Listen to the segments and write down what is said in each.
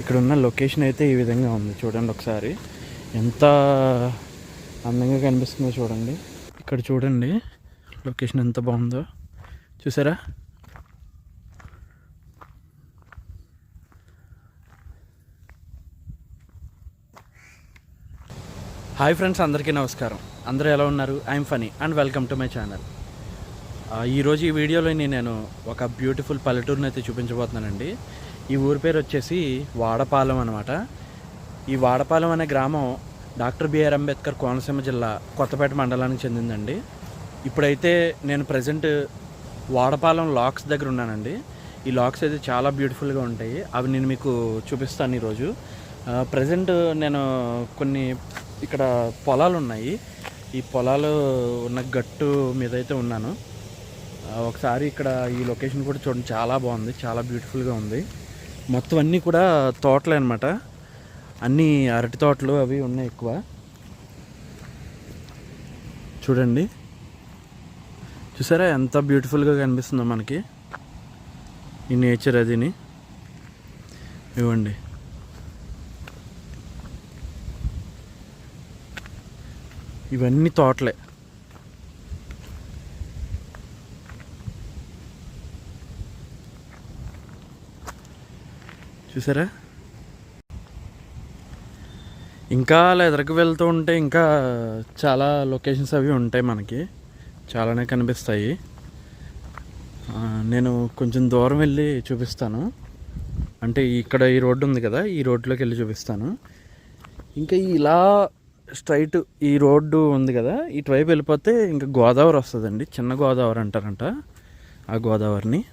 ఇక్కడ ఉన్న లొకేషన్ అయితే ఈ విధంగా ఉంది. చూడండి ఒకసారి. ఎంత అందంగా కనిపిస్తుందో చూడండి. ఇక్కడ చూడండి. లొకేషన్ ఎంత బాగుందో. చూసారా? హాయ్ ఫ్రెండ్స్ అందరికీ నమస్కారం. అందరూ ఎలా ఉన్నారు? I'm Phani and welcome to my channel. ఈరోజు ఈ వీడియోలో నేను ఒక బ్యూటిఫుల్ పల్లెటూరుని అయితే చూపించబోతున్నానండి. ఈ ఊరి పేరు వచ్చేసి వాడపాలెం అనమాట ఈ వాడపాలెం అనే గ్రామం డాక్టర్ బిఆర్ అంబేద్కర్ కోనసీమ జిల్లా కొత్తపేట మండలానికి చెందిందండి. ఇప్పుడైతే నేను ప్రజెంట్ వాడపాలెం లాక్స్ దగ్గర ఉన్నానండి. ఈ లాక్స్ అయితే చాలా బ్యూటిఫుల్గా ఉంటాయి. అవి నేను మీకు చూపిస్తాను ఈరోజు. ప్రజెంట్ నేను కొన్ని ఇక్కడ పొలాలు ఉన్నాయి. ఈ పొలాలు ఉన్న గట్టు మీద అయితే ఉన్నాను. ఒకసారి ఇక్కడ ఈ లొకేషన్ కూడా చూడండి. చాలా బాగుంది. చాలా బ్యూటిఫుల్గా ఉంది. మొత్తం అన్నీ కూడా తోటలే అనమాట అన్నీ అరటి తోటలు అవి ఉన్నాయి ఎక్కువ. చూడండి. చూసారా ఎంత బ్యూటిఫుల్గా కనిపిస్తుందో మనకి. ఈ నేచర్ అదిని. ఇవ్వండి. ఇవన్నీ తోటలే. చూసారా? ఇంకా అలా ఎదురుకు వెళ్తూ ఉంటే ఇంకా చాలా లొకేషన్స్ అవి ఉంటాయి మనకి. చాలానే కనిపిస్తాయి. నేను కొంచెం దూరం వెళ్ళి చూపిస్తాను. అంటే ఇక్కడ ఈ రోడ్డు ఉంది కదా ఈ రోడ్లోకి వెళ్ళి చూపిస్తాను. ఇంకా ఇలా స్ట్రైట్ ఈ రోడ్డు ఉంది కదా ఇటువైపు వెళ్ళిపోతే ఇంకా గోదావరి వస్తుందండి. చిన్న గోదావరి అంటారంట ఆ గోదావరిని.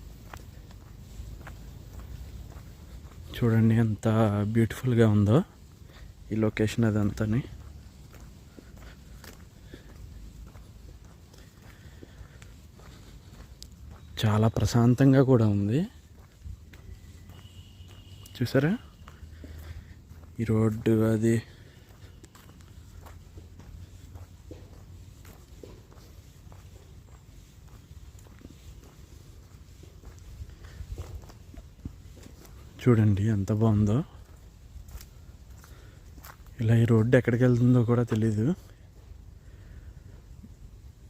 చూడండి ఎంత బ్యూటిఫుల్గా ఉందో ఈ లొకేషన్ అదంతాని. చాలా ప్రశాంతంగా కూడా ఉంది. చూసారా? ఈ రోడ్డు అది చూడండి ఎంత బాగుందో. ఇలా ఈ రోడ్డు ఎక్కడికి వెళ్తుందో కూడా తెలీదు.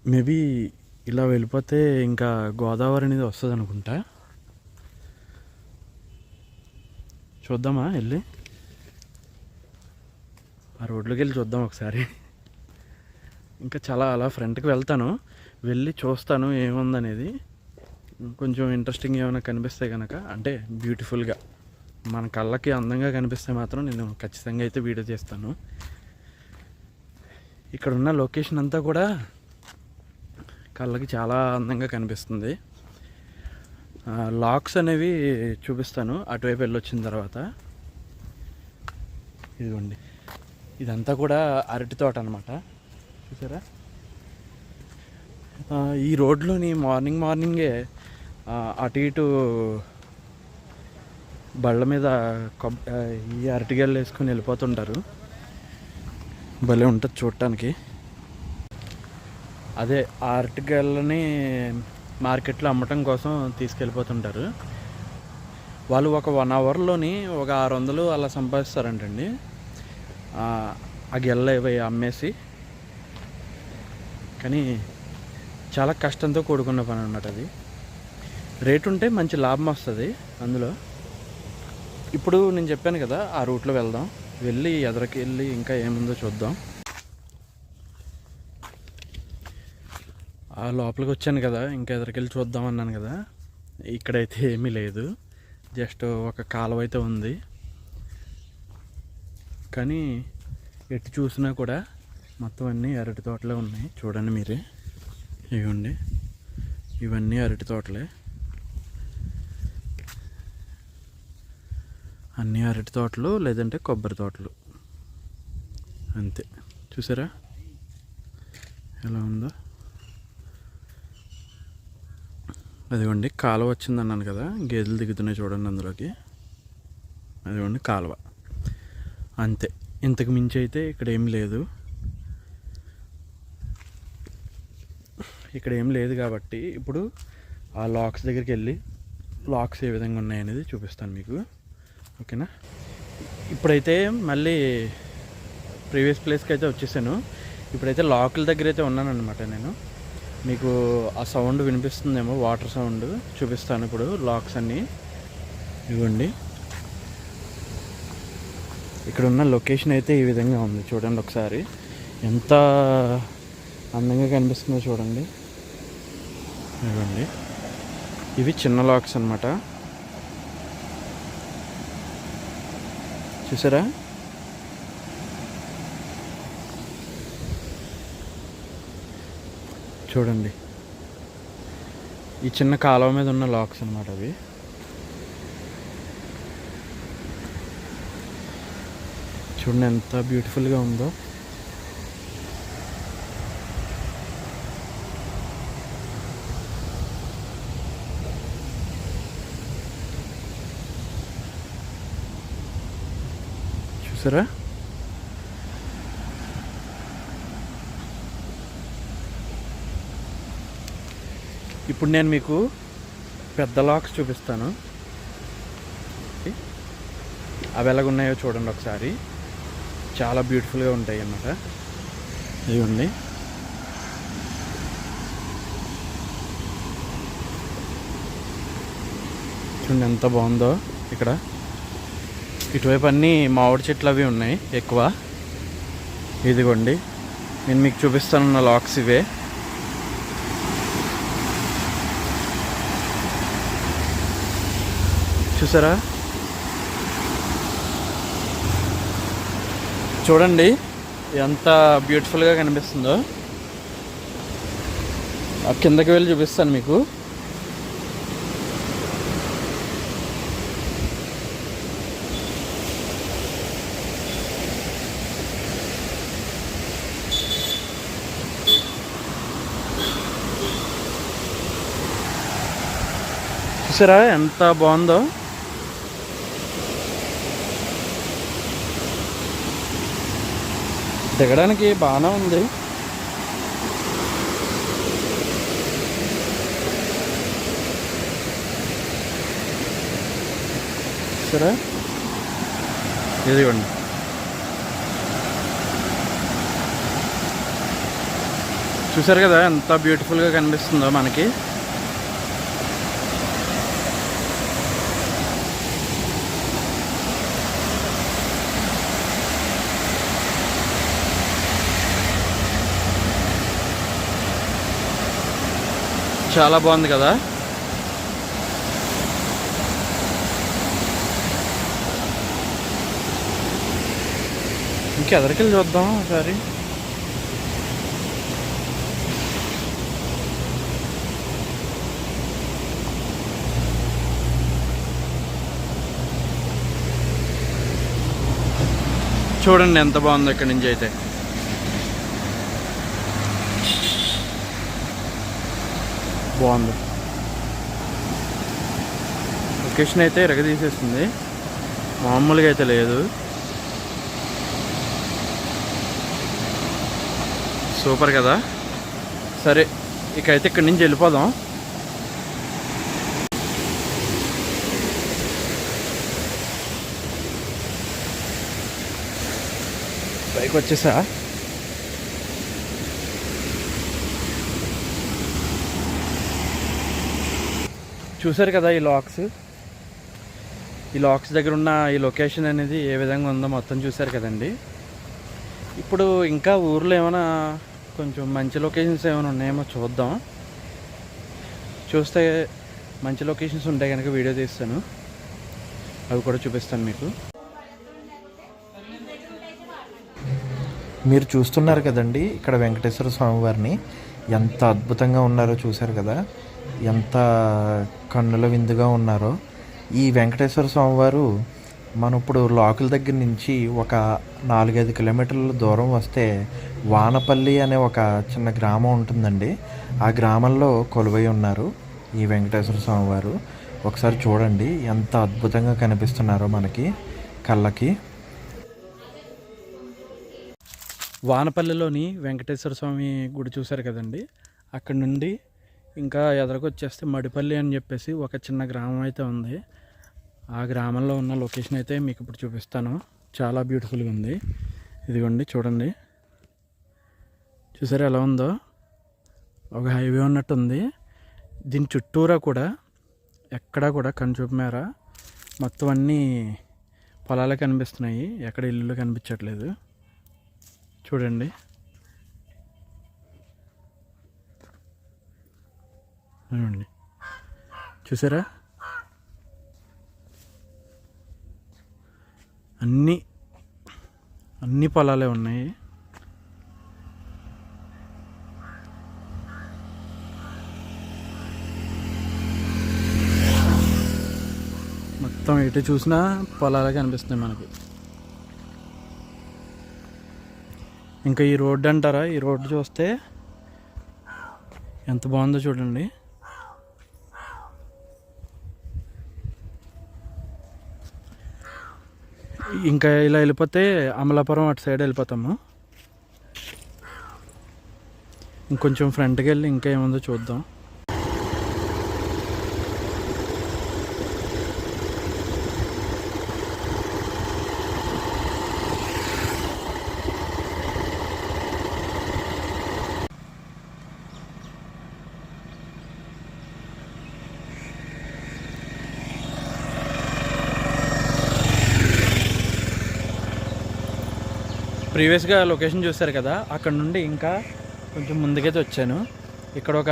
మేబీ ఇలా వెళ్ళిపోతే ఇంకా గోదావరి అనేది వస్తుంది అనుకుంటా. చూద్దామా వెళ్ళి? ఆ రోడ్లోకి వెళ్ళి చూద్దాం ఒకసారి. ఇంకా చాలా అలా ఫ్రంట్కి వెళ్తాను. వెళ్ళి చూస్తాను ఏముందనేది. కొంచెం ఇంట్రెస్టింగ్ ఏమైనా కనిపిస్తే కనుక అంటే బ్యూటిఫుల్గా మన కళ్ళకి అందంగా కనిపిస్తే మాత్రం నేను ఖచ్చితంగా అయితే వీడియో చేస్తాను. ఇక్కడ ఉన్న లొకేషన్ అంతా కూడా కళ్ళకి చాలా అందంగా కనిపిస్తుంది. లాక్స్ అనేవి చూపిస్తాను. అటువైపు వెళ్ళొచ్చిన తర్వాత. ఇదిగోండి. ఇదంతా కూడా అరటి తోట అనమాట చూసారా? ఈ రోడ్లోని మార్నింగ్ మార్నింగే అటు ఇటు బళ్ళ మీద కొబ్ ఈ అరటిగళ్ళు వేసుకొని వెళ్ళిపోతుంటారు. భలే ఉంటుంది చూడటానికి. అదే ఆ అరటిగళ్ళని మార్కెట్లో అమ్మటం కోసం తీసుకెళ్ళిపోతుంటారు. వాళ్ళు ఒక వన్ అవర్లోని ఒక ఆరు వందలు అలా సంపాదిస్తారంటండి. ఆ ఆ గెల్ల ఇవి అమ్మేసి. కానీ చాలా కష్టంతో కూడుకున్న పని అనమాట అది. రేటు ఉంటే మంచి లాభం వస్తుంది అందులో. ఇప్పుడు నేను చెప్పాను కదా ఆ రూట్లో వెళ్దాం. వెళ్ళి ఎదరికి వెళ్ళి ఇంకా ఏముందో చూద్దాం. ఆ లోపలికి వచ్చాను కదా ఇంకా ఎదరికెళ్ళి చూద్దాం అన్నాను కదా. ఇక్కడైతే ఏమీ లేదు. జస్ట్ ఒక కాలువ అయితే ఉంది. కానీ ఎటు చూసినా కూడా మొత్తం అన్నీ అరటి తోటలే ఉన్నాయి. చూడండి మీరే. ఇవ్వండి. ఇవన్నీ అరటి తోటలే. అన్నీ అరటి తోటలు లేదంటే కొబ్బరి తోటలు. అంతే. చూసారా? ఎలా ఉందో? అదిగోండి కాలువ వచ్చింది అన్నాను కదా గేదెలు దిగుతున్నాయి చూడండి అందులోకి. అదిగోండి కాలువ. అంతే. ఇంతకు మించి అయితే ఇక్కడ ఏం లేదు. ఇక్కడ ఏం లేదు కాబట్టి ఇప్పుడు ఆ లాక్స్ దగ్గరికి వెళ్ళి లాక్స్ ఏ విధంగా ఉన్నాయనేది చూపిస్తాను మీకు. ఓకేనా? ఇప్పుడైతే మళ్ళీ ప్రీవియస్ ప్లేస్కి అయితే వచ్చేసాను. ఇప్పుడైతే లాకుల దగ్గర అయితే ఉన్నాను అనమాట నేను. మీకు ఆ సౌండ్ వినిపిస్తుందేమో వాటర్ సౌండ్ చూపిస్తాను ఇప్పుడు లాక్స్ అన్నీ. ఇవ్వండి. ఇక్కడ ఉన్న లొకేషన్ అయితే ఈ విధంగా ఉంది చూడండి ఒకసారి. ఎంత అందంగా కనిపిస్తుందో చూడండి. ఇవ్వండి. ఇవి చిన్న లాక్స్ అన్నమాట. చూసారా? చూడండి. ఈ చిన్న కాలువ మీద ఉన్న లాక్స్ అన్నమాట అవి. చూడండి ఎంత బ్యూటిఫుల్గా ఉందో. చూసారా? ఇప్పుడు నేను మీకు పెద్ద లాక్స్ చూపిస్తాను. అవి ఎలాగున్నాయో చూడండి ఒకసారి. చాలా బ్యూటిఫుల్గా ఉంటాయి అన్నమాట. ఇవ్వండి చూడండి ఎంత బాగుందో ఇక్కడ. ఇటువైపు అన్నీ మామిడి చెట్లు అవి ఉన్నాయి ఎక్కువ. ఇదిగోండి. నేను మీకు చూపిస్తానున్న లాక్స్ ఇవే. చూసారా? చూడండి ఎంత బ్యూటిఫుల్గా కనిపిస్తుందో. ఆ కిందకి వెళ్ళి చూపిస్తాను మీకు. చూసారా? ఎంత బాగుందో? దిగడానికి బాగానే ఉంది. సరే ఇదిగోండి. చూసారు కదా ఎంత బ్యూటిఫుల్గా కనిపిస్తుందో మనకి. చాలా బాగుంది కదా. ఇంకెదరికెళ్ళి చూద్దాం ఒకసారి. చూడండి ఎంత బాగుంది ఇక్కడి నుంచి అయితే. బాగుంది. లొకేషన్ అయితే తీసేస్తుంది మామూలుగా అయితే లేదు. సూపర్ కదా. సరే ఇక అయితే ఇక్కడి నుంచి వెళ్ళిపోదాం. బైక్ వచ్చేసా? చూసారు కదా ఈ లాక్స్? ఈ లాక్స్ దగ్గర ఉన్న ఈ లొకేషన్ అనేది ఏ విధంగా ఉందో మొత్తం చూసారు కదండి. ఇప్పుడు ఇంకా ఊర్లో ఏమైనా కొంచెం మంచి లొకేషన్స్ ఏమైనా ఉన్నాయేమో చూద్దాం. చూస్తే మంచి లొకేషన్స్ ఉంటే కనుక వీడియో తీస్తాను. అవి కూడా చూపిస్తాను మీకు. మీరు చూస్తున్నారు కదండి ఇక్కడ వెంకటేశ్వర స్వామివారిని ఎంత అద్భుతంగా ఉన్నారో చూశారు కదా. ఎంత కన్నుల విందుగా ఉన్నారో. ఈ వెంకటేశ్వర స్వామివారు మనం ఇప్పుడు లోకల్ దగ్గర నుంచి ఒక నాలుగైదు కిలోమీటర్ల దూరం వస్తే వానపల్లి అనే ఒక చిన్న గ్రామం ఉంటుందండి. ఆ గ్రామంలో కొలువై ఉన్నారు ఈ వెంకటేశ్వర స్వామి వారు ఒకసారి చూడండి ఎంత అద్భుతంగా కనిపిస్తున్నారో మనకి కళ్ళకి. వానపల్లిలోని వెంకటేశ్వర స్వామి గుడి చూశారు కదండి. అక్కడ నుండి ఇంకా ఎదురుకొచ్చేస్తే మడిపల్లి అని చెప్పేసి ఒక చిన్న గ్రామం అయితే ఉంది. ఆ గ్రామంలో ఉన్న లొకేషన్ అయితే మీకు ఇప్పుడు చూపిస్తాను. చాలా బ్యూటిఫుల్గా ఉంది. ఇదిగోండి చూడండి. చూసారా ఎలా ఉందో? ఒక హైవే ఉన్నట్టు ఉంది దీని చుట్టూరా కూడా ఎక్కడా కూడా కనుచూపు మేర మొత్తం అన్నీ పొలాలు కనిపిస్తున్నాయి. ఎక్కడ ఇల్లు కనిపించట్లేదు. చూడండి. చూడండి చూసారా? అన్నీ అన్ని పొలాలే ఉన్నాయి. మొత్తం ఎటు చూసినా పొలాలే కనిపిస్తున్నాయి మనకు. ఇంకా ఈ రోడ్డు అంటారా? ఈ రోడ్డు చూస్తే ఎంత బాగుందో చూడండి. ఇంకా ఇలా వెళ్ళిపోతే అమలాపురం అటు సైడ్ వెళ్ళిపోతాము. ఇంకొంచెం ఫ్రంట్కి వెళ్ళి ఇంకా ఏముందో చూద్దాం. ప్రీవియస్గా లొకేషన్ చూశారు కదా అక్కడ నుండి ఇంకా కొంచెం ముందుకైతే వచ్చాను. ఇక్కడ ఒక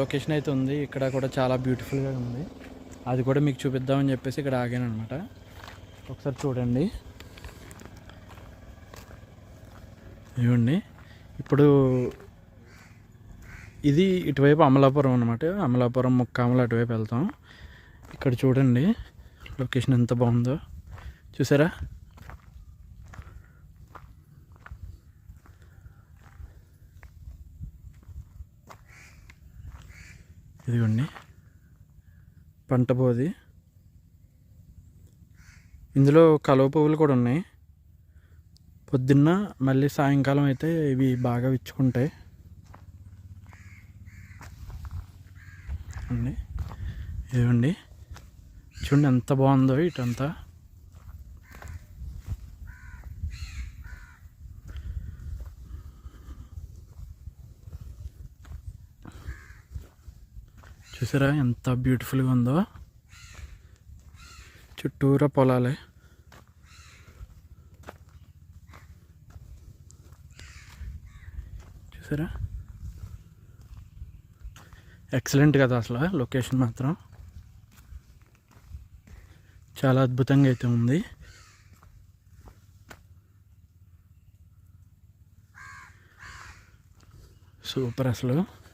లొకేషన్ అయితే ఉంది ఇక్కడ కూడా చాలా బ్యూటిఫుల్గా ఉంది. అది కూడా మీకు చూపిద్దామని చెప్పేసి ఇక్కడ ఆగాను అనమాట ఒకసారి చూడండి. ఇవ్వండి. ఇప్పుడు ఇది ఇటువైపు అమలాపురం అనమాట అమలాపురం ముక్కామల అటువైపు వెళ్తాం. ఇక్కడ చూడండి లొకేషన్ ఎంత బాగుందో. చూసారా? ఇదిగోండి. పంట బోది ఇందులో కలువ పువ్వులు కూడా ఉన్నాయి. పొద్దున్న మళ్ళీ సాయంకాలం అయితే ఇవి బాగా విచ్చుకుంటాయి. అండి ఇదిగోండి. చూడండి ఎంత బాగుందో ఇటంతా. చూసారా ఎంత బ్యూటిఫుల్గా ఉందో? చుట్టూరా పొలాలే. చూసారా? ఎక్సలెంట్ కదా అసలు లొకేషన్ మాత్రం. చాలా అద్భుతంగా అయితే ఉంది. సూపర్ అసలు.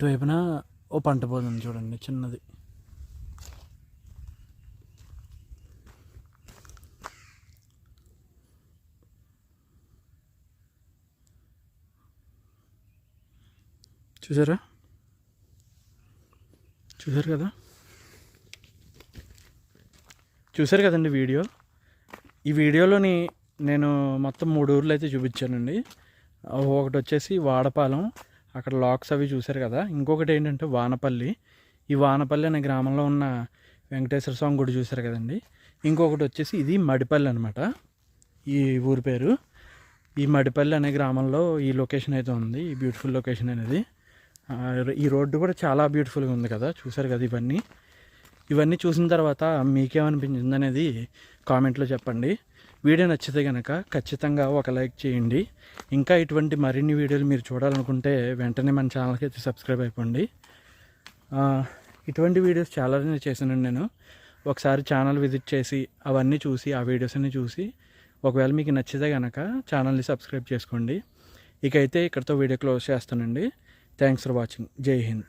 అటువైపున ఓ పంట పోతుంది చూడండి చిన్నది. చూసారా? చూసారు కదా? చూసారు కదండి వీడియో? ఈ వీడియోలోని నేను మొత్తం మూడు ఊర్లు అయితే చూపించానండి. ఒకటి వచ్చేసి వాడపాలెం అక్కడ లాక్స్ అవి చూశారు కదా. ఇంకొకటి ఏంటంటే వానపల్లి. ఈ వానపల్లి అనే గ్రామంలో ఉన్న వెంకటేశ్వర స్వామి గుడి చూశారు కదండి. ఇంకొకటి వచ్చేసి ఇది మడిపల్లి అనమాట ఈ ఊరి పేరు. ఈ మడిపల్లి అనే గ్రామంలో ఈ లొకేషన్ అయితే ఉంది. ఈ బ్యూటిఫుల్ లొకేషన్ అనేది. ఈ రోడ్డు కూడా చాలా బ్యూటిఫుల్గా ఉంది కదా. చూశారు కదా ఇవన్నీ. ఇవన్నీ చూసిన తర్వాత మీకేమనిపించింది అనేది కామెంట్లో చెప్పండి. వీడియో నచ్చితే కనుక ఖచ్చితంగా ఒక లైక్ చేయండి. ఇంకా ఇటువంటి మరిన్ని వీడియోలు మీరు చూడాలనుకుంటే వెంటనే మన ఛానల్కి అయితే సబ్స్క్రైబ్ అయిపోండి. ఇటువంటి వీడియోస్ చాలానే చేశానండి నేను. ఒకసారి ఛానల్ విజిట్ చేసి అవన్నీ చూసి ఆ వీడియోస్ అన్ని చూసి ఒకవేళ మీకు నచ్చితే కనుక ఛానల్ని సబ్స్క్రైబ్ చేసుకోండి. ఇకైతే ఇక్కడితో వీడియో క్లోజ్ చేస్తానండి. Thanks for watching Jai Hind